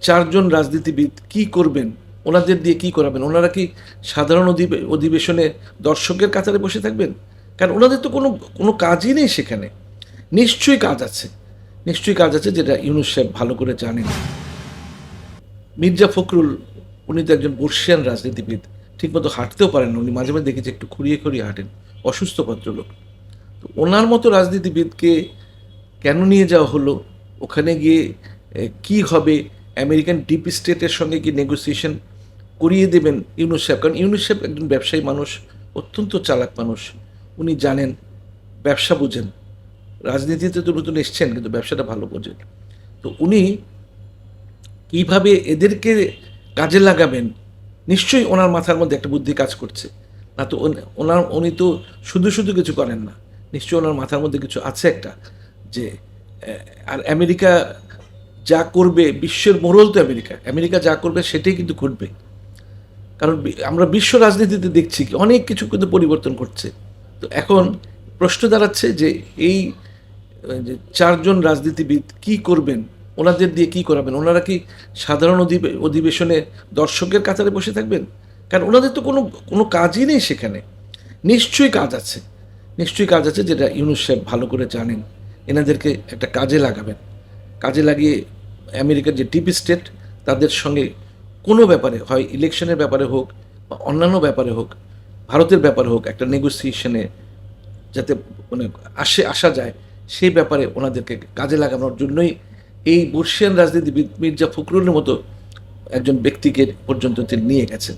চারজন রাজনীতিবিদ কি করবেন? ওনাদের দিয়ে কি করাবেন? ওনারা কি সাধারণ অধিবে- অধিবেশনে দর্শকের কাতারে বসে থাকবেন? কারণ ওনাদের তো কোনো কোনো কাজই নেই সেখানে। নিশ্চয়ই কাজ আছে। নিশ্চয়ই কাজ আছে যেটা ইউনুস সাহেব ভালো করে জানেন। মির্জা ফখরুল, উনি তো একজন বর্ষিয়ান রাজনীতিবিদ। ঠিকমতো হাঁটতেও পারেন উনি মাঝে মাঝে দেখেছি একটু খুঁড়িয়ে খুঁড়িয়ে হাঁটেন। অসুস্থ ভদ্রলোক। তো ওনার মতো রাজনীতিবিদকে কেন নিয়ে যাওয়া হলো? ওখানে গিয়ে কি হবে? আমেরিকান ডিপ স্টেটের সঙ্গে কি নেগোসিয়েশন করিয়ে দেবেন ইউনুস সাহেব কারণ ইউনুস সাহেব একজন ব্যবসায়ী মানুষ, অত্যন্ত চালাক মানুষ। উনি জানেন, ব্যবসা বুঝেন। রাজনীতিতে তো নতুন এসছেন, কিন্তু ব্যবসাটা ভালো বোঝেন। তো উনি কীভাবে এদেরকে কাজে লাগাবেন? নিশ্চয়ই ওনার মাথার মধ্যে একটা বুদ্ধি কাজ করছে। না তো ওনার, উনি তো শুধু শুধু কিছু করেন না। নিশ্চয়ই ওনার মাথার মধ্যে কিছু আছে একটা যে আর আমেরিকা যা করবে বিশ্বের মোড়ল তো আমেরিকা আমেরিকা যা করবে সেটাই কিন্তু ঘটবে। কারণ আমরা বিশ্ব রাজনীতিতে দেখছি কি, অনেক কিছু কিন্তু পরিবর্তন করছে তো এখন প্রশ্ন দাঁড়াচ্ছে যে এই চারজন রাজনীতিবিদ কি করবেন, ওনাদের দিয়ে কি করাবেন? ওনারা কি সাধারণ অধিবে- অধিবেশনে দর্শকের কাতারে বসে থাকবেন? কারণ ওনাদের তো কোনো কোনো কাজই নেই সেখানে। নিশ্চয়ই কাজ আছে। নিশ্চয়ই কাজ আছে যেটা ইউনুস সাহেব ভালো করে জানেন। এনাদেরকে একটা কাজে লাগাবেন। কাজে লাগিয়ে আমেরিকার যে ডিপ স্টেট, তাদের সঙ্গে কোনো ব্যাপারে, হয় ইলেকশনের ব্যাপারে হোক বা অন্যান্য ব্যাপারে হোক, ভারতের ব্যাপারে হোক, একটা নেগোসিয়েশনে যাতে মানে আসে, আসা যায়, সেই ব্যাপারে ওনাদেরকে কাজে লাগানোর জন্যই এই বর্ষিয়ান রাজনীতিবিদ মির্জা ফখরুলের মতো একজন ব্যক্তিকে পর্যন্ত তিনি নিয়ে গেছেন।